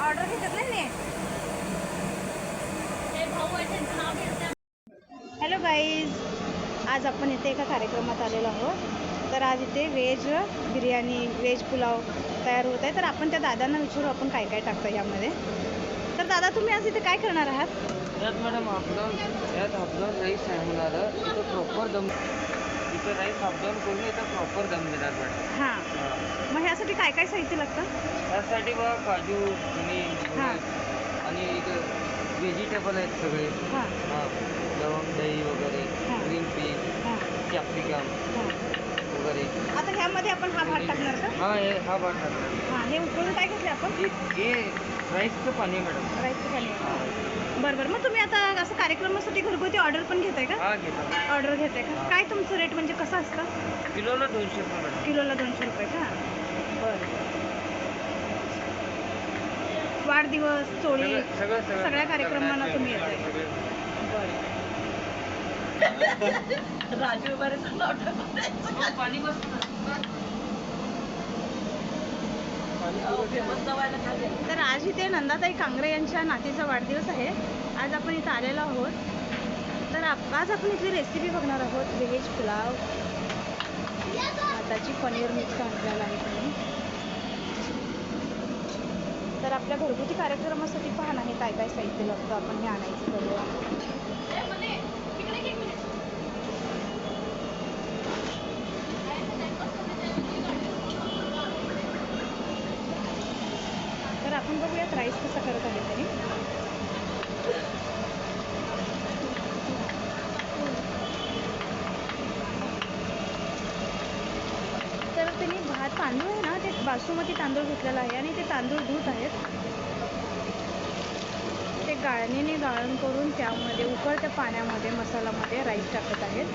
Order घेतात ना hello guys आज आपण इथे एका कार्यक्रमात आलेलो आहोत. तर आज इथे व्हेज बिर्याणी व्हेज पुलाव तयार होत आहे. तर आपण त्या दादांना विचारू आपण काय काय टाकतो यामध्ये. तर दादा तुम्ही आज इथे काय करणार आहात? मॅडम आपलं यात आपलं राईस आहे होणार इथं प्रॉपर दम इथं राईस अपडाऊन करून इथं प्रॉपर दम देणार मॅडम हां. मग ह्यासाठी काय काय साहित्य लागतं? त्यासाठी बघा काजू आणि हां. आणि इथं व्हेजिटेबल आहेत सगळे. हां. हां. लवंग दही वगैरे हां. ग्रीन पीस हां. कॅप्सिकम हां. ह्यामध्ये आपण हा भात टाकणार का? हां हे हा भात टाकणार. हां हे उकळून काय घेतले आपण? हे राईसचं पाणी आहे मॅडम. राईसचं पाणी बरं बरं. मग तुम्ही आता असं कार्यक्रमासाठी घरगुती ऑर्डर पण घेताय का? हा घेतो. ऑर्डर घेताय का. काय तुमचं रेट म्हणजे कसं असतं? किलोला दोनशे रुपये मॅडम. किलोला दोनशे रुपये का? बरं वाढदिवस चोळी सगळं सगळं सगळं. सगळ्या कार्यक्रमांना तुम्ही येताय. सगळे. बरं. पाणी बसतं. तर आज इथे नंदाताई कांगरे यांच्या नातीचा वाढदिवस आहे. आज आपण इथं आलेलो आहोत. तर आज आपण इथली रेसिपी बघणार आहोत. व्हेज पुलाव. भाताची पनीर मिक्स आणलेला आहे तुम्ही तर आपल्या घरगुती कार्यक्रमासाठी पाहणं आहे काय काय साहित्य लागतं. आपण हे आणायचं करूया आपण बघूयात राईस कसा करत आहे तरी तर त्यांनी भात तांदूळ आहे ना ते बासुमती तांदूळ घेतलेला आहे आणि ते तांदूळ धुत आहेत. ते गाळणीने गाळण करून त्यामध्ये उकळत्या पाण्यामध्ये मसाल्यामध्ये राईस टाकत आहेत.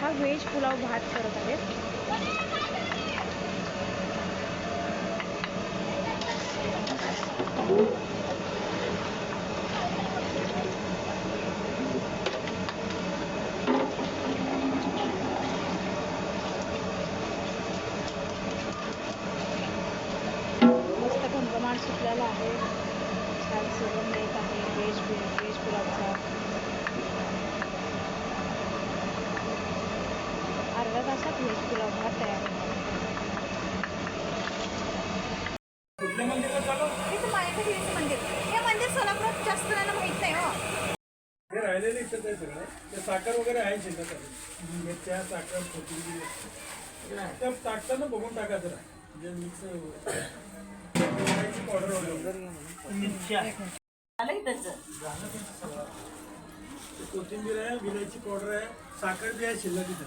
हा व्हेज पुलाव भात करत आहेत. आहे. छान सुगंध येत आहे व्हेज व्हेज पुलावचा अर्ध्या तासात व्हेज पुलाव भात तयार इथं मंदिर. हे मंदिर सोलापुरात जास्त जणांना माहीत नाही हो. हे राहिलेलं इथं आहे सगळं. ते साखर वगैरे आहे शेतात मिरच्या साखर कोथिंबीर त्या टाकताना बघून टाका जरा म्हणजे मिक्स कोथिंबीर आहे विलायची पावडर आहे साखर बी आहे शिल्लक इथं.